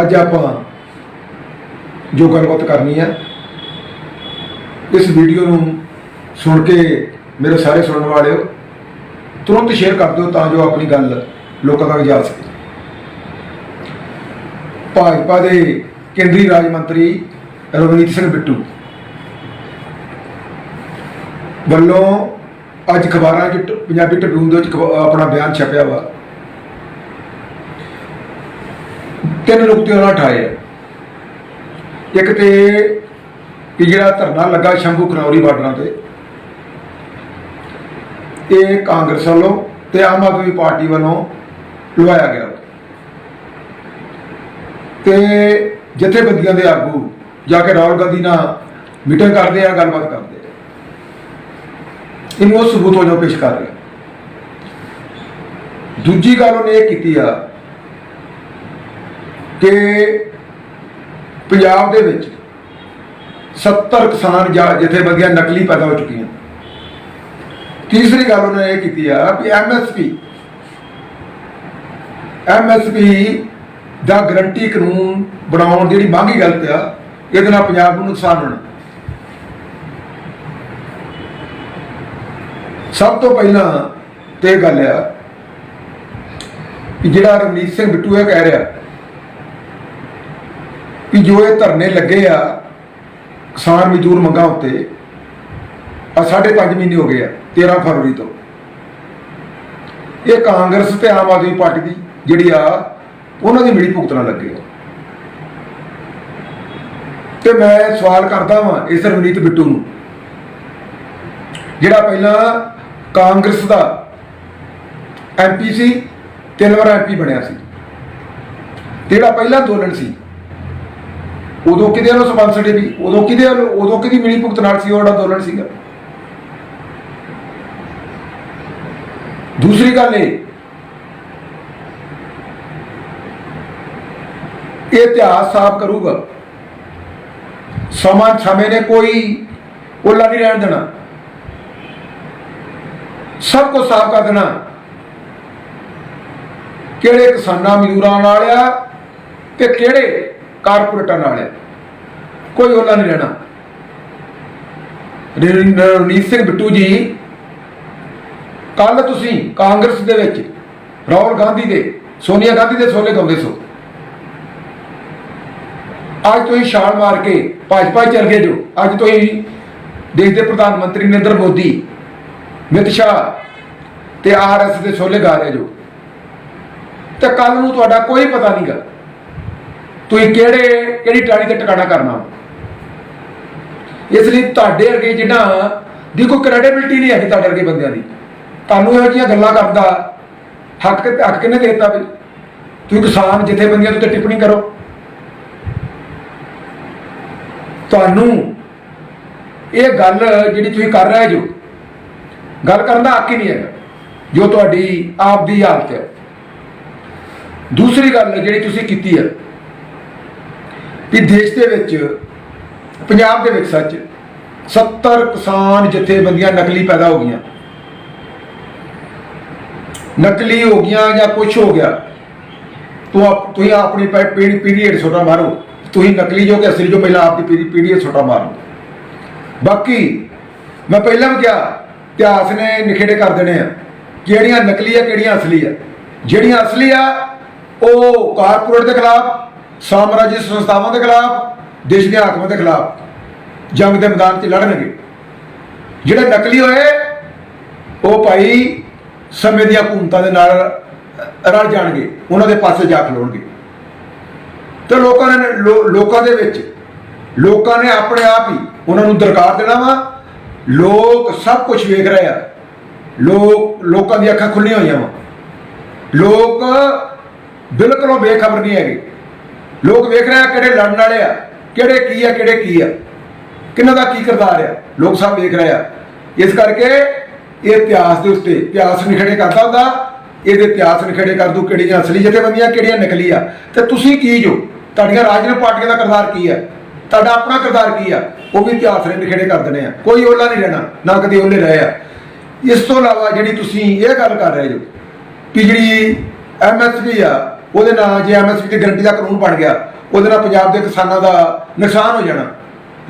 ਅੱਜ ਆਪਾਂ ਜੋ ਗੱਲਬਾਤ ਕਰਨੀ ਹੈ ਇਸ ਵੀਡੀਓ ਨੂੰ ਸੁਣ ਕੇ ਮੇਰੇ ਸਾਰੇ ਸੁਣਨ ਵਾਲਿਓ, ਤੁਰੰਤ ਸ਼ੇਅਰ ਕਰ ਦਿਓ ਤਾਂ ਜੋ ਆਪਣੀ ਗੱਲ ਲੋਕਾਂ ਤੱਕ ਜਾ ਸਕੇ। ਭਾਜਪਾ ਦੇ ਕੇਂਦਰੀ ਰਾਜ ਮੰਤਰੀ ਰਵਨੀਤ ਸਿੰਘ ਬਿੱਟੂ ਵੱਲੋਂ ਅੱਜ ਖਬਰਾਂ 'ਚ ਪੰਜਾਬੀ ਟ੍ਰਿਬਿਊਨ ਦੇ ਵਿੱਚ ਆਪਣਾ ਬਿਆਨ ਛਪਿਆ ਵਾ। ਤਿੰਨ ਨੁਕਤੇ ਉਹਨਾਂ ਉਠਾਏ ਆ। ਇੱਕ ਤੇ ਕਿ ਜਿਹੜਾ ਧਰਨਾ ਲੱਗਾ ਸ਼ੰਭੂ ਖਨੌਰੀ ਬਾਰਡਰਾਂ ਤੇ, ਇਹ ਕਾਂਗਰਸ ਵੱਲੋਂ ਤੇ ਆਮ ਆਦਮੀ ਪਾਰਟੀ ਵੱਲੋਂ ਲਵਾਇਆ ਗਿਆ। ਤੇ ਜਥੇਬੰਦੀਆਂ ਦੇ ਆਗੂ ਜਾ ਕੇ ਰਾਹੁਲ ਗਾਂਧੀ ਨਾਲ ਮੀਟਿੰਗ ਕਰਦੇ ਆ, ਗੱਲਬਾਤ ਕਰਦੇ ਆ। ਇਹਨੂੰ ਉਹ ਸਬੂਤ ਵਜੋਂ ਪੇਸ਼ ਕਰ ਰਿਹਾ ਦੂਜੀ ਗੱਲ ਉਹਨੇ ਇਹ ਕੀਤੀ ਆ ਕਿ ਪੰਜਾਬ ਦੇ ਵਿੱਚ 70 ਕਿਸਾਨ ਜਾਂ ਜਥੇਬੰਦੀਆਂ ਨਕਲੀ ਪੈਦਾ ਹੋ ਚੁੱਕੀਆਂ। ਤੀਸਰੀ ਗੱਲ ਉਹਨੇ ਇਹ ਕੀਤੀ ਆ ਵੀ ਐਮਐਸਪੀ ਐਮਐਸਪੀ ਦਾ ਗਰੰਟੀ ਕਾਨੂੰਨ ਬਣਾਉਣ ਦੀ ਜਿਹੜੀ ਮੰਗ ਗਲਤ ਆ, ਇਹਦੇ ਨਾਲ ਪੰਜਾਬ ਨੂੰ ਨੁਕਸਾਨ ਹੋਣਾ। ਸਭ ਤੋਂ ਪਹਿਲਾਂ ਤੇ ਇਹ ਗੱਲ ਆ ਕਿ ਜਿਹੜਾ ਰਵਨੀਤ ਸਿੰਘ ਬਿੱਟੂ ਇਹ ਕਹਿ ਰਿਹਾ ਕਿ ਜੋ ਇਹ ਧਰਨੇ ਲੱਗੇ ਆ ਕਿਸਾਨ ਮਜ਼ਦੂਰ ਮੰਗਾਂ ਉੱਤੇ ਆ ਸਾਢੇ ਪੰਜ ਮਹੀਨੇ ਹੋ ਗਏ ਆ 13 ਫਰਵਰੀ ਤੋਂ। ਇਹ ਕਾਂਗਰਸ ਤੇ ਆਮ ਆਦਮੀ ਪਾਰਟੀ ਦੀ ਜਿਹੜੀ ਆ, ਉਹਨਾਂ ਦੀ ਮਿਲੀ ਭੁਗਤਣਾ ਲੱਗੇ। ਆ ਤੇ ਮੈਂ ਸਵਾਲ ਕਰਦਾ ਵਾਂ ਇਸ ਰਵਨੀਤ ਬਿੱਟੂ ਨੂੰ, ਜਿਹੜਾ ਪਹਿਲਾਂ ਕਾਂਗਰਸ ਦਾ ਐਮਪੀ ਸੀ ਤਿੰਨ ਵਾਰ ਐਮਪੀ ਬਣਿਆ ਸੀ ਜਿਹੜਾ ਪਹਿਲਾ ਅੰਦੋਲਨ ਸੀ ਉਦੋਂ ਕਿਹਦੇ ਵੱਲੋਂ ਸਪਾਂਸਰਡ ਵੀ? ਉਦੋਂ ਕਿਹਦੇ ਵੱਲੋਂ? ਉਦੋਂ ਕਿਹਦੀ ਮਿਲੀ ਭੁਗਤ ਨਾਲ ਸੀ ਉਹ ਅੰਦੋਲਨ ਸੀਗਾ? ਦੂਸਰੀ ਗੱਲ ਇਹ ਇਹ ਇਤਿਹਾਸ ਸਾਫ਼ ਕਰੂਗਾ। ਸਮਾਂ, ਸਮੇਂ ਨੇ ਕੋਈ ਉਹਲਾ ਨਹੀਂ ਰਹਿਣ ਦੇਣਾ। ਸਭ ਕੁਝ ਸਾਫ਼ ਕਰ ਦੇਣਾ। ਕਿਹੜੇ ਕਿਸਾਨਾਂ, ਮਜ਼ਦੂਰਾਂ ਨਾਲ ਆ ਤੇ ਕਿਹੜੇ ਕਾਰਪੋਰੇਟਾਂ ਨਾਲ ਹੈ। ਕੋਈ ਉਹਲਾ ਨਹੀਂ ਰਹਿਣਾ। ਰ- ਰਣਜੀਤ ਸਿੰਘ ਬਿੱਟੂ ਜੀ ਕੱਲ ਤੁਸੀਂ ਕਾਂਗਰਸ ਦੇ ਵਿੱਚ ਰਾਹੁਲ ਗਾਂਧੀ ਦੇ, ਸੋਨੀਆ ਗਾਂਧੀ ਦੇ ਸੋਲੇ ਗਾਉਂਦੇ ਸੋ। ਅੱਜ ਤੁਸੀਂ ਛਾਲ ਮਾਰ ਕੇ ਭਾਜਪਾ 'ਚ ਚਲ ਗਏ ਜੋ। ਅੱਜ ਤੁਸੀਂ ਦੇਸ਼ ਦੇ ਪ੍ਰਧਾਨ ਮੰਤਰੀ ਨਰਿੰਦਰ ਮੋਦੀ, ਅਮਿਤ ਸ਼ਾਹ ਤੇ ਆਰਐਸ ਦੇ ਸੋਲੇ ਗਾ ਰਹੇ ਜੋ। ਤੇ ਕੱਲ ਨੂੰ ਤੁਹਾਡਾ ਕੋਈ ਪਤਾ ਨਹੀਂਗਾ ਤੁਸੀਂ ਕਿਹੜੇ, ਕਿਹੜੀ ਟਾਣੀ ਤੇ ਟਿਕਾਣਾ ਕਰਨਾ? ਇਸ ਲਈ ਤੁਹਾਡੇ ਵਰਗੇ ਜਿਨ੍ਹਾਂ ਦੀ ਕੋਈ ਕ੍ਰੈਡੀਬਿਲਟੀ ਨਹੀਂ ਹੈਗੀ ਤੁਹਾਡੇ ਵਰਗੇ ਬੰਦਿਆਂ ਦੀ। ਤੁਹਾਨੂੰ ਇਹੋ ਜਿਹੀਆਂ ਗੱਲਾਂ ਕਰਦਾ ਹੱਕ ਹੱਕ ਕਿਹਨੇ ਦੇ ਦਿੱਤਾ ਬਈ ਤੁਸੀਂ ਕਿਸਾਨ ਜਥੇਬੰਦੀਆਂ ਦੇ ਟਿੱਪਣੀ ਕਰੋ? ਤੁਹਾਨੂੰ ਇਹ ਗੱਲ ਜਿਹੜੀ ਤੁਸੀਂ ਕਰ ਰਹੇ ਜੋ, ਗੱਲ ਕਰਨ ਦਾ ਹੱਕ ਹੀ ਨਹੀਂ ਹੈਗਾ, ਜੋ ਤੁਹਾਡੀ ਆਪ ਦੀ ਹਾਲਤ ਹੈ। ਦੂਸਰੀ ਗੱਲ ਜਿਹੜੀ ਤੁਸੀਂ ਕੀਤੀ ਹੈ ਕਿ ਦੇਸ਼ ਦੇ ਵਿੱਚ, ਪੰਜਾਬ ਦੇ ਵਿੱਚ ਸੱਚ 70 ਕਿਸਾਨ ਜਥੇਬੰਦੀਆਂ ਨਕਲੀ ਪੈਦਾ ਹੋ ਗਈਆਂ। ਨਕਲੀ ਹੋ ਗਈਆਂ ਜਾਂ ਕੁਝ ਹੋ ਗਿਆ, ਤੂੰ ਆਪ, ਤੁਸੀਂ ਆਪਣੀ ਪੀਰੀਅਡ ਛੋਟਾ ਮਾਰੋ। ਤੁਸੀਂ ਨਕਲੀ ਜੋ ਕਿ ਅਸਲੀ ਜੋ, ਪਹਿਲਾਂ ਆਪਦੀ ਪੀਰੀਅਡ ਛੋਟਾ ਮਾਰੋ। ਬਾਕੀ, ਮੈਂ ਪਹਿਲਾਂ ਵੀ ਕਿਹਾ, ਇਤਿਹਾਸ ਨੇ ਨਿਖੇੜੇ ਕਰ ਦੇਣੇ ਆ, ਕਿਹੜੀਆਂ ਨਕਲੀ ਆ, ਕਿਹੜੀਆਂ ਅਸਲੀ ਆ। ਜਿਹੜੀਆਂ ਅਸਲੀ ਆ, ਉਹ ਕਾਰਪੋਰੇਟ ਦੇ ਖਿਲਾਫ ਸਾਮਰਾਜੀ ਸੰਸਥਾਵਾਂ ਦੇ ਖਿਲਾਫ, ਦੇਸ਼ ਦੇ ਹਾਕਮਾਂ ਦੇ ਖਿਲਾਫ ਜੰਗ ਦੇ ਮੈਦਾਨ 'ਚ ਲੜਨਗੇ। ਜਿਹੜੇ ਨਕਲੀ ਹੋਏ, ਉਹ ਭਾਈ ਸਮੇਂ ਦੀਆਂ ਹਕੂਮਤਾਂ ਦੇ ਨਾਲ ਰਲ ਜਾਣਗੇ। ਉਹਨਾਂ ਦੇ ਪਾਸੇ ਜਾ ਖਲੋਣਗੇ ਤੇ ਲੋਕਾਂ ਨੇ, ਲੋ- ਲੋਕਾਂ ਦੇ ਵਿੱਚ, ਲੋਕਾਂ ਨੇ ਆਪਣੇ ਆਪ ਹੀ ਉਹਨਾਂ ਨੂੰ ਦਰਕਾਰ ਦੇਣਾ ਵਾ। ਲੋਕ ਸਭ ਕੁਝ ਵੇਖ ਰਹੇ ਆ। ਲੋਕ, ਲੋਕਾਂ ਦੀਆਂ ਅੱਖਾਂ ਖੁੱਲੀਆਂ ਹੋਈਆਂ ਵਾ। ਲੋਕ ਬਿਲਕੁਲ ਬੇਖਬਰ ਨਹੀਂ ਹੈਗੇ। ਲੋਕ ਵੇਖ ਰਹੇ ਆ ਕਿਹੜੇ ਲੜਨ ਵਾਲੇ ਆ, ਕਿਹੜੇ ਕੀ ਆ, ਕਿਹੜੇ ਕੀ ਆ। ਕਿਹਨਾਂ ਦਾ ਕੀ ਕਿਰਦਾਰ ਆ, ਲੋਕ ਸਭ ਵੇਖ ਰਹੇ ਆ। ਇਸ ਕਰਕੇ ਇਹ ਇਤਿਹਾਸ ਦੇ ਉੱਤੇ ਇਤਿਹਾਸ ਨਿਖੇੜੇ ਕਰਦਾ ਹੁੰਦਾ ਇਹਦੇ ਇਤਿਹਾਸ ਨਿਖੇੜੇ ਕਰ ਦੂ ਕਿਹੜੀਆਂ ਅਸਲੀ ਜਥੇਬੰਦੀਆਂ, ਕਿਹੜੀਆਂ ਨਕਲੀ ਆ। ਤੇ ਤੁਸੀਂ ਕੀ ਜੋ? ਤੁਹਾਡੀਆਂ ਰਾਜਨੀਤਿਕ ਪਾਰਟੀਆਂ ਦਾ ਕਿਰਦਾਰ ਕੀ ਆ? ਤੁਹਾਡਾ ਆਪਣਾ ਕਿਰਦਾਰ ਕੀ ਆ? ਉਹ ਵੀ ਇਤਿਹਾਸ ਨੇ ਨਿਖੇੜੇ ਕਰ ਦੇਣੇ ਆ। ਕੋਈ ਓਲਾ ਨਹੀਂ ਰਹਿਣਾ, ਨਾ ਕਦੇ ਉਹਨੇ ਰਹੇ ਆ। ਇਸ ਤੋਂ ਇਲਾਵਾ ਜਿਹੜੀ ਤੁਸੀਂ ਇਹ ਗੱਲ ਕਰ ਰਹੇ ਜੋ ਕਿ ਜਿਹੜੀ ਐਮਐਸਪੀ ਆ ਉਹਦੇ ਨਾਲ ਜੇ ਐਮਐਸਪੀ ਦੀ ਗਰੰਟੀ ਦਾ ਕਾਨੂੰਨ ਬਣ ਗਿਆ, ਉਹਦੇ ਨਾਲ ਪੰਜਾਬ ਦੇ ਕਿਸਾਨਾਂ ਦਾ ਨੁਕਸਾਨ ਹੋ ਜਾਣਾ।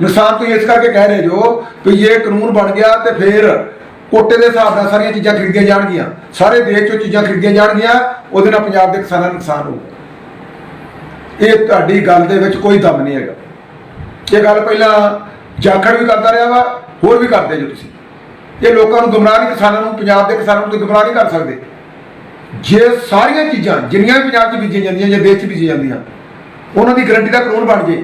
ਨੁਕਸਾਨ ਤੁਸੀਂ ਇਸ ਕਰਕੇ ਕਹਿ ਰਹੇ ਜੋ ਵੀ ਜੇ ਕਾਨੂੰਨ ਬਣ ਗਿਆ ਤੇ ਫਿਰ ਕੋਟੇ ਦੇ ਹਿਸਾਬ ਨਾਲ ਸਾਰੀਆਂ ਚੀਜ਼ਾਂ ਖਰੀਦੀਆਂ ਜਾਣਗੀਆਂ। ਸਾਰੇ ਦੇਸ਼ ਚੋਂ ਚੀਜ਼ਾਂ ਖਰੀਦੀਆਂ ਜਾਣਗੀਆਂ, ਉਹਦੇ ਨਾਲ ਪੰਜਾਬ ਦੇ ਕਿਸਾਨਾਂ ਨੂੰ ਨੁਕਸਾਨ ਹੋਊਗਾ। ਇਹ ਤੁਹਾਡੀ ਗੱਲ ਦੇ ਵਿੱਚ ਕੋਈ ਦਮ ਨਹੀਂ ਹੈਗਾ। ਇਹ ਗੱਲ ਪਹਿਲਾਂ ਜਾਖੜ ਵੀ ਕਰਦਾ ਰਿਹਾ ਵਾ, ਹੋਰ ਵੀ ਕਰਦੇ ਜੋ ਤੁਸੀਂ। ਇਹ ਲੋਕਾਂ ਨੂੰ ਗੁੰਮਰਾਹ ਨਹੀਂ, ਕਿਸਾਨਾਂ ਨੂੰ, ਪੰਜਾਬ ਦੇ ਕਿਸਾਨਾਂ ਨੂੰ ਤੁਸੀਂ ਗੁੰਮਰਾਹ ਨਹੀਂ ਕਰ ਸਕਦੇ। ਜੇ ਸਾਰੀਆਂ ਚੀਜ਼ਾਂ, ਜਿੰਨੀਆਂ ਵੀ ਪੰਜਾਬ 'ਚ ਬੀਜੀਆਂ ਜਾਂਦੀਆਂ ਜਾਂ ਦੇਸ਼ 'ਚ ਬੀਜੀਆਂ ਜਾਂਦੀਆਂ, ਉਹਨਾਂ ਦੀ ਗਰੰਟੀ ਦਾ ਕਾਨੂੰਨ ਬਣ ਜੇ।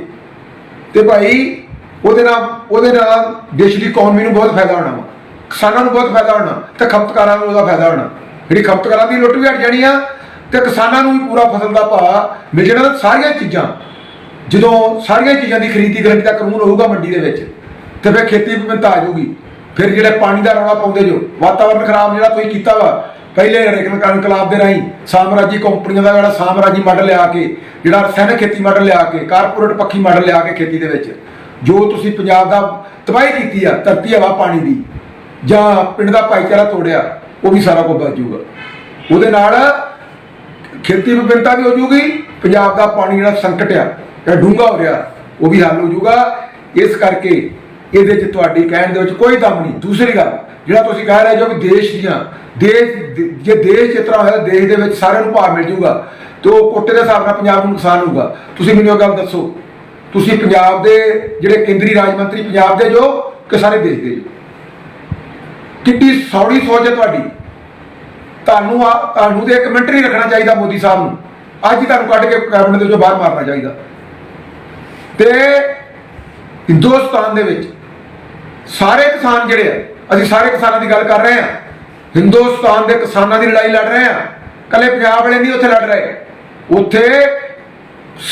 ਤੇ ਭਾਈ, ਉਹਦੇ ਨਾਲ ਉਹਦੇ ਨਾਲ ਦੇਸ਼ ਦੀ ਇਕਨੋਮੀ ਨੂੰ ਬਹੁਤ ਫਾਇਦਾ ਹੋਣਾ ਵਾ। ਕਿਸਾਨਾਂ ਨੂੰ ਬਹੁਤ ਫਾਇਦਾ ਹੋਣਾ, ਤੇ ਖਪਤਕਾਰਾਂ ਨੂੰ ਉਹਦਾ ਫਾਇਦਾ ਹੋਣਾ। ਜਿਹੜੀ ਖਪਤਕਾਰਾਂ ਦੀ ਲੁੱਟ ਵੀ ਹਟ ਜਾਣੀ ਆ, ਤੇ ਕਿਸਾਨਾਂ ਨੂੰ ਵੀ ਪੂਰਾ ਫਸਲ ਦਾ ਭਾਅ ਮਿਲ ਜਾਣਾ। ਸਾਰੀਆਂ ਚੀਜ਼ਾਂ, ਜਦੋਂ ਸਾਰੀਆਂ ਚੀਜ਼ਾਂ ਦੀ ਖਰੀਦੀ ਗਰੰਟੀ ਦਾ ਕਾਨੂੰਨ ਹੋਊਗਾ ਮੰਡੀ ਦੇ ਵਿੱਚ, ਤੇ ਫਿਰ ਖੇਤੀ ਵਿਭਿੰਨਤਾ ਆ ਜਾਊਗੀ। ਫਿਰ ਜਿਹੜੇ ਪਾਣੀ ਦਾ ਰੌਲਾ ਪਾਉਂਦੇ ਜੋ, ਵਾਤਾਵਰਨ ਖਰਾਬ ਜਿਹੜਾ ਤੁਸੀਂ ਕੀਤਾ ਵਾ ਪਹਿਲੇ ਇਨਕਲਾਬ ਦੇ ਰਾਹੀਂ ਸਾਮਰਾਜੀ ਕੰਪਨੀਆਂ ਦਾ ਜਿਹੜਾ ਸਾਮਰਾਜੀ ਮਾਡਲ ਲਿਆ ਕੇ, ਜਿਹੜਾ ਰਸਾਇਣਕ ਖੇਤੀ ਮਾਡਲ ਲਿਆ ਕੇ, ਕਾਰਪੋਰੇਟ ਪੱਖੀ ਮਾਡਲ ਲਿਆ ਕੇ ਖੇਤੀ ਦੇ ਵਿੱਚ, ਜੋ ਤੁਸੀਂ ਪੰਜਾਬ ਦਾ ਤਬਾਹੀ ਕੀਤੀ ਆ, ਧਰਤੀ ਹਵਾ ਪਾਣੀ ਦੀ, ਜਾਂ ਪਿੰਡ ਦਾ ਭਾਈਚਾਰਾ ਤੋੜਿਆ, ਉਹ ਵੀ ਸਾਰਾ ਕੁਝ ਬਚ ਜਾਊਗਾ। ਉਹਦੇ ਨਾਲ ਖੇਤੀ ਵਿਭਿੰਨਤਾ ਵੀ ਹੋ ਜੂਗੀ ਪੰਜਾਬ ਦਾ ਪਾਣੀ ਜਿਹੜਾ ਸੰਕਟ ਆ, ਜਿਹੜਾ ਡੂੰਘਾ ਹੋ ਰਿਹਾ, ਉਹ ਵੀ ਹੱਲ ਹੋ ਜੂਗਾ ਇਸ ਕਰਕੇ ਇਹਦੇ 'ਚ ਤੁਹਾਡੀ ਕਹਿਣ ਦੇ ਵਿੱਚ ਕੋਈ ਦਮ ਨਹੀਂ। ਦੂਸਰੀ ਗੱਲ, ਜਿਹੜਾ ਤੁਸੀਂ ਕਹਿ ਰਹੇ ਜੋ ਵੀ ਦੇਸ਼ ਦੀਆਂ, ਦੇਸ਼ ਜੇ ਦੇਸ਼ ਇਸ ਤਰ੍ਹਾਂ ਹੋਇਆ, ਦੇਸ਼ ਦੇ ਵਿੱਚ ਸਾਰਿਆਂ ਨੂੰ ਭਾਅ ਮਿਲ ਜੂਗਾ ਤੇ ਉਹ ਕੋਟੇ ਦੇ ਹਿਸਾਬ ਨਾਲ ਪੰਜਾਬ ਨੂੰ ਨੁਕਸਾਨ ਹੋਊਗਾ। ਤੁਸੀਂ ਮੈਨੂੰ ਇਹ ਗੱਲ ਦੱਸੋ, ਤੁਸੀਂ ਪੰਜਾਬ ਦੇ ਜਿਹੜੇ ਕੇਂਦਰੀ ਰਾਜ ਮੰਤਰੀ, ਪੰਜਾਬ ਦੇ ਜੋ ਕਿ ਸਾਰੇ ਦੇਸ਼ ਦੇ ਜੋ। ਕਿੱਡੀ ਸੌੜੀ ਸੋਚ ਹੈ ਤੁਹਾਡੀ। ਤੁਹਾਨੂੰ ਆ, ਤੁਹਾਨੂੰ ਤੇ ਇੱਕ ਨਹੀਂ ਰੱਖਣਾ ਚਾਹੀਦਾ ਮੋਦੀ ਸਾਹਿਬ ਨੂੰ। ਅੱਜ ਹੀ ਤੁਹਾਨੂੰ ਕੱਢ ਕੇ ਕੈਬਨਿਟ ਦੇ ਵਿੱਚੋਂ ਬਾਹਰ ਮਾਰਨਾ ਚਾਹੀਦਾ। ਤੇ ਹਿੰਦੁਸਤਾਨ ਦੇ ਵਿੱਚ ਸਾਰੇ ਕਿਸਾਨ ਜਿਹੜੇ ਆ, ਅਸੀਂ ਸਾਰੇ ਕਿਸਾਨਾਂ ਦੀ ਗੱਲ ਕਰ ਰਹੇ ਹਾਂ ਹਿੰਦੁਸਤਾਨ ਦੇ ਕਿਸਾਨਾਂ ਦੀ ਲੜਾਈ ਲੜ ਰਹੇ ਹਾਂ ਕੱਲੇ ਪੰਜਾਬ ਵਾਲੇ ਨਹੀਂ ਉੱਥੇ ਲੜ ਰਹੇ। ਉੱਥੇ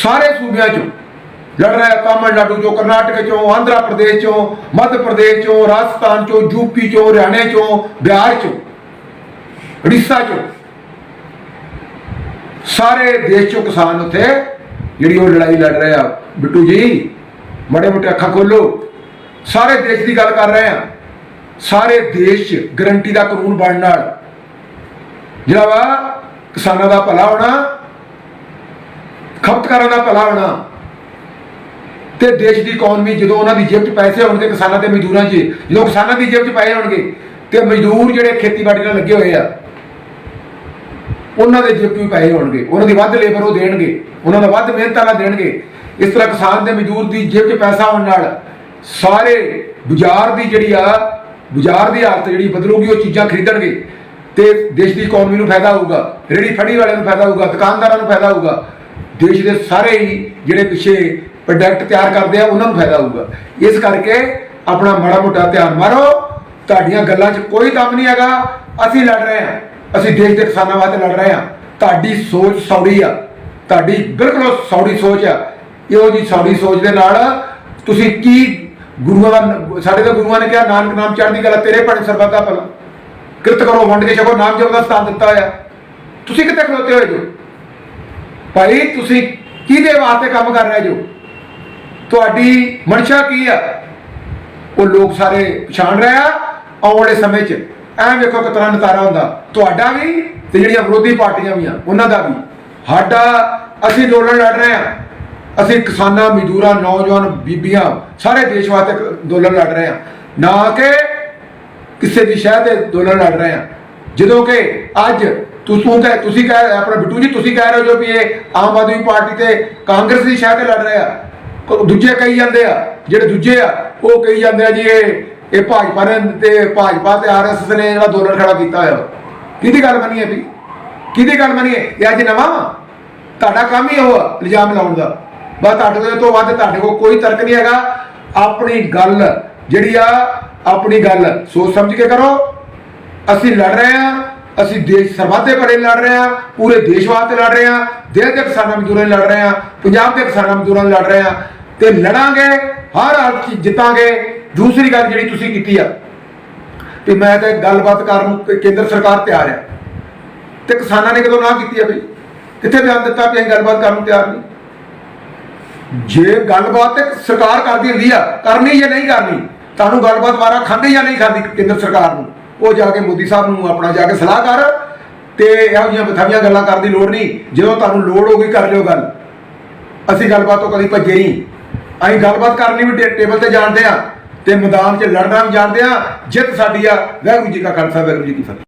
ਸਾਰੇ ਸੂਬਿਆਂ ਚੋਂ ਲੜ ਰਿਹਾ ਤਾਮਿਲਨਾਡੂ ਚੋਂ, ਕਰਨਾਟਕ ਚੋਂ, ਆਂਧਰਾ ਪ੍ਰਦੇਸ਼ ਚੋਂ, ਮੱਧ ਪ੍ਰਦੇਸ਼ ਚੋਂ, ਰਾਜਸਥਾਨ ਚੋਂ ਯੂਪੀ ਚੋਂ, ਹਰਿਆਣੇ ਚੋਂ, ਬਿਹਾਰ ਚੋਂ, ਉੜੀਸਾ ਚੋਂ। ਸਾਰੇ ਦੇਸ਼ ਚੋਂ ਕਿਸਾਨ ਉੱਥੇ ਜਿਹੜੀ ਉਹ ਲੜਾਈ ਲੜ ਰਹੇ ਆ। ਬਿੱਟੂ ਜੀ, ਮੜੇ ਮੋਟੇ ਅੱਖਾਂ ਖੋਲੋ। ਸਾਰੇ ਦੇਸ਼ ਦੀ ਗੱਲ ਕਰ ਰਹੇ ਆ ਸਾਰੇ ਦੇਸ਼ 'ਚ ਗਰੰਟੀ ਦਾ ਕਾਨੂੰਨ ਬਣਨ ਨਾਲ। ਜਿਹੜਾ ਵਾ ਕਿਸਾਨਾਂ ਦਾ ਭਲਾ ਹੋਣਾ, ਖਪਤਕਾਰਾਂ ਦਾ ਭਲਾ ਹੋਣਾ ਤੇ ਦੇਸ਼ ਦੀ ਇਕਨੋਮੀ ਜਦੋਂ ਉਹਨਾਂ ਦੀ ਜੇਬ 'ਚ ਪੈਸੇ ਹੋਣਗੇ, ਕਿਸਾਨਾਂ ਤੇ ਮਜ਼ਦੂਰਾਂ 'ਚ, ਜਦੋਂ ਕਿਸਾਨਾਂ ਦੀ ਜੇਬ 'ਚ ਪੈਸੇ ਹੋਣਗੇ ਤੇ ਮਜ਼ਦੂਰ ਜਿਹੜੇ ਖੇਤੀਬਾੜੀ ਨਾਲ ਲੱਗੇ ਹੋਏ ਆ, ਉਹਨਾਂ ਦੇ ਜੇਬ 'ਚ ਵੀ ਪੈਸੇ ਹੋਣਗੇ। ਉਹਨਾਂ ਦੀ ਵੱਧ ਲੇਬਰ ਉਹ ਦੇਣਗੇ, ਉਹਨਾਂ ਦਾ ਵੱਧ ਮਿਹਨਤ ਵਾਲਾ ਦੇਣਗੇ। ਇਸ ਤਰ੍ਹਾਂ ਕਿਸਾਨ ਦੇ ਮਜ਼ਦੂਰ ਦੀ ਜੇਬ 'ਚ ਪੈਸਾ ਹੋਣ ਨਾਲ ਸਾਰੇ ਬਾਜ਼ਾਰ ਦੀ ਜਿਹੜੀ ਆ, ਬਾਜ਼ਾਰ ਦੀ ਹਾਲਤ ਜਿਹੜੀ ਬਦਲੂਗੀ, ਉਹ ਚੀਜ਼ਾਂ ਖਰੀਦਣਗੇ। ਤੇ ਦੇਸ਼ ਦੀ ਇਕਨੋਮੀ ਨੂੰ ਫਾਇਦਾ ਹੋਊਗਾ ਰੇੜੀ ਫੜੀ ਵਾਲਿਆਂ ਨੂੰ ਫਾਇਦਾ ਹੋਊਗਾ, ਦੁਕਾਨਦਾਰਾਂ ਨੂੰ ਫਾਇਦਾ ਹੋਊਗਾ। ਦੇਸ਼ ਦੇ ਸਾਰੇ ਹੀ ਜਿਹੜੇ ਪਿੱਛੇ ਪ੍ਰੋਡਕਟ ਤਿਆਰ ਕਰਦੇ ਆ, ਉਹਨਾਂ ਨੂੰ ਫਾਇਦਾ ਹੋਊਗਾ। ਇਸ ਕਰਕੇ ਆਪਣਾ ਮਾੜਾ ਮੋਟਾ ਧਿਆਨ ਮਾਰੋ। ਤੁਹਾਡੀਆਂ ਗੱਲਾਂ 'ਚ ਕੋਈ ਦਮ ਨਹੀਂ ਹੈਗਾ। ਅਸੀਂ ਲੜ ਰਹੇ ਹਾਂ। ਅਸੀਂ ਦੇਸ਼ ਦੇ ਕਿਸਾਨਾਂ ਵਾਸਤੇ ਲੜ ਰਹੇ ਹਾਂ। ਤੁਹਾਡੀ ਸੋਚ ਸੌੜੀ ਆ। ਤੁਹਾਡੀ ਬਿਲਕੁਲ ਸੌੜੀ ਸੋਚ ਆ। ਇਹੋ ਜੀ ਸੌੜੀ ਸੋਚ ਦੇ ਨਾਲ ਤੁਸੀਂ ਕੀ ਗੁਰੂਆਂ ਦਾ ਸਾਡੇ ਤਾਂ ਗੁਰੂਆਂ ਨੇ ਕਿਹਾ, ਨਾਨਕ ਨਾਮ ਚੜ੍ਹਦੀ ਕਲਾ, ਤੇਰੇ ਭਣ ਸਰਬੱਤ ਭਲਾ। ਕਿਰਤ ਕਰੋ, ਵੰਡ ਕੇ ਛਕੋ, ਨਾਮ ਜਪ ਦਾ ਸਥਾਨ ਦਿੱਤਾ ਹੋਇਆ। ਤੁਸੀਂ ਕਿੱਥੇ ਖਲੋਤੇ ਹੋਏ ਜੋ? ਭਾਈ, ਤੁਸੀਂ ਕਿਹਦੇ ਵਾਸਤੇ ਕੰਮ ਕਰ ਰਹੇ ਜੋ? ਤੁਹਾਡੀ ਮਨਸ਼ਾ ਕੀ ਆ? ਉਹ ਲੋਕ ਸਾਰੇ ਪਛਾਣ ਰਹੇ ਆ, ਆਉਣ ਵਾਲੇ ਸਮੇਂ 'ਚ। ਐਂ ਵੇਖੋ ਕਿਤਨਾ ਨਤਾਰਾ ਹੁੰਦਾ। ਤੁਹਾਡਾ ਵੀ ਤੇ ਜਿਹੜੀਆਂ ਵਿਰੋਧੀ ਪਾਰਟੀਆਂ ਵੀ ਆ, ਉਹਨਾਂ ਦਾ ਵੀ। ਸਾਡਾ, ਅਸੀਂ ਅੰਦੋਲਨ ਲੜ ਰਹੇ ਆ। ਅਸੀਂ ਕਿਸਾਨਾਂ, ਮਜ਼ਦੂਰਾਂ, ਨੌਜਵਾਨ, ਬੀਬੀਆਂ ਸਾਰੇ ਦੇਸ਼ ਵਾਸਤੇ ਅੰਦੋਲਨ ਲੜ ਰਹੇ ਹਾਂ। ਨਾ ਕਿ ਕਿਸੇ ਦੀ ਸ਼ਹਿ ਤੇ ਅੰਦੋਲਨ ਲੜ ਰਹੇ ਹਾਂ। ਜਦੋਂ ਕਿ ਅੱਜ ਤੁਸੀਂ ਤੂੰ ਕਹਿ ਤੁਸੀਂ ਕਹਿ ਆਪਣਾ ਬਿੱਟੂ ਜੀ, ਤੁਸੀਂ ਕਹਿ ਰਹੇ ਹੋ ਜੋ ਵੀ ਇਹ ਆਮ ਆਦਮੀ ਪਾਰਟੀ ਤੇ ਕਾਂਗਰਸ ਦੀ ਸ਼ਹਿ ਤੇ ਲੜ ਰਹੇ ਆ। ਦੂਜੇ ਕਹੀ ਜਾਂਦੇ ਆ, ਜਿਹੜੇ ਦੂਜੇ ਆ, ਉਹ ਕਹੀ ਜਾਂਦੇ ਆ ਜੀ ਇਹ ਇਹ ਭਾਜਪਾ ਨੇ ਤੇ ਭਾਜਪਾ ਤੇ ਆਰਐਸਐਸ ਨੇ ਜਿਹੜਾ ਅੰਦੋਲਨ ਖੜਾ ਕੀਤਾ ਹੋਇਆ। ਕਿਹਦੀ ਗੱਲ ਮੰਨੀਏ ਵੀ? ਕਿਹਦੀ ਗੱਲ ਮੰਨੀਏ? ਇਹ ਅੱਜ ਨਵਾਂ ਵਾ। ਤੁਹਾਡਾ ਕੰਮ ਹੀ ਉਹ ਇਲਜ਼ਾਮ ਲਾਉਣ ਦਾ। ਬਸ ਤੁਹਾਡੇ ਤੋਂ ਵੱਧ ਤੁਹਾਡੇ ਕੋਲ ਕੋਈ ਤਰਕ ਨਹੀਂ ਹੈਗਾ। ਆਪਣੀ ਗੱਲ ਜਿਹੜੀ ਆ, ਆਪਣੀ ਗੱਲ ਸੋਚ ਸਮਝ ਕੇ ਕਰੋ। ਅਸੀਂ ਲੜ ਰਹੇ ਹਾਂ, ਅਸੀਂ ਦੇਸ਼ ਸਰਬੱਤ ਦੇ ਲੜ ਰਹੇ ਹਾਂ, ਪੂਰੇ ਦੇਸ਼ ਵਾਸਤੇ ਲੜ ਰਹੇ ਹਾਂ ਦੇਸ਼ ਦੇ ਕਿਸਾਨਾਂ ਮਜ਼ਦੂਰਾਂ ਲਈ ਲੜ ਰਹੇ ਹਾਂ, ਪੰਜਾਬ ਦੇ ਕਿਸਾਨਾਂ ਮਜ਼ਦੂਰਾਂ ਲਈ ਲੜ ਰਹੇ ਹਾਂ। ਤੇ ਲੜਾਂਗੇ, ਹਰ ਹਾਲਤ 'ਚ ਜਿੱਤਾਂਗੇ। ਦੂਸਰੀ ਗੱਲ ਜਿਹੜੀ ਤੁਸੀਂ ਕੀਤੀ ਆ, ਤੇ ਮੈਂ ਤਾਂ ਗੱਲਬਾਤ ਕਰਨ ਨੂੰ ਕੇਂਦਰ ਸਰਕਾਰ ਤਿਆਰ ਆ ਤੇ ਕਿਸਾਨਾਂ ਨੇ ਕਦੋਂ ਨਾ ਕੀਤੀ ਆ ਬਈ। ਕਿੱਥੇ ਬਿਆਨ ਦਿੱਤਾ ਵੀ ਅਸੀਂ ਗੱਲਬਾਤ ਕਰਨ ਨੂੰ ਤਿਆਰ ਨਹੀਂ? ਜੇ ਗੱਲਬਾਤ ਸਰਕਾਰ ਕਰਦੀ ਹੁੰਦੀ ਆ, ਕਰਨੀ ਜਾਂ ਨਹੀਂ ਕਰਨੀ, ਤੁਹਾਨੂੰ ਗੱਲਬਾਤ ਵਾਰਾ ਖਾਂਦੀ ਜਾਂ ਨਹੀਂ ਖਾਂਦੀ ਕੇਂਦਰ ਸਰਕਾਰ ਨੂੰ, ਉਹ ਜਾ ਕੇ ਮੋਦੀ ਸਾਹਿਬ ਨੂੰ ਆਪਣਾ ਜਾ ਕੇ ਸਲਾਹ ਕਰ ਤੇ ਇਹੋ ਜਿਹੀਆਂ ਬਥਾਵੀਆਂ ਗੱਲਾਂ ਕਰਨ ਦੀ ਲੋੜ ਨਹੀਂ, ਜਦੋਂ ਤੁਹਾਨੂੰ ਲੋੜ ਹੋਊਗੀ ਕਰ ਲਿਓ ਗੱਲ। ਅਸੀਂ ਗੱਲਬਾਤ ਤੋਂ ਕਦੀ ਭੱਜੇ ਨਹੀਂ। ਅਸੀਂ ਗੱਲਬਾਤ ਕਰਨੀ ਵੀ ਟੇਬਲ ਤੇ ਜਾਣਦੇ ਆ ਤੇ ਮੈਦਾਨ 'ਚ ਲੜਨਾ ਵੀ ਜਾਣਦੇ ਆ, ਜਿੱਤ ਸਾਡੀ ਆ। ਵਾਹਿਗੁਰੂ ਜੀ ਕਾ ਖਾਲਸਾ, ਵਾਹਿਗੁਰੂ ਜੀ ਕੀ ਫਤਿਹ।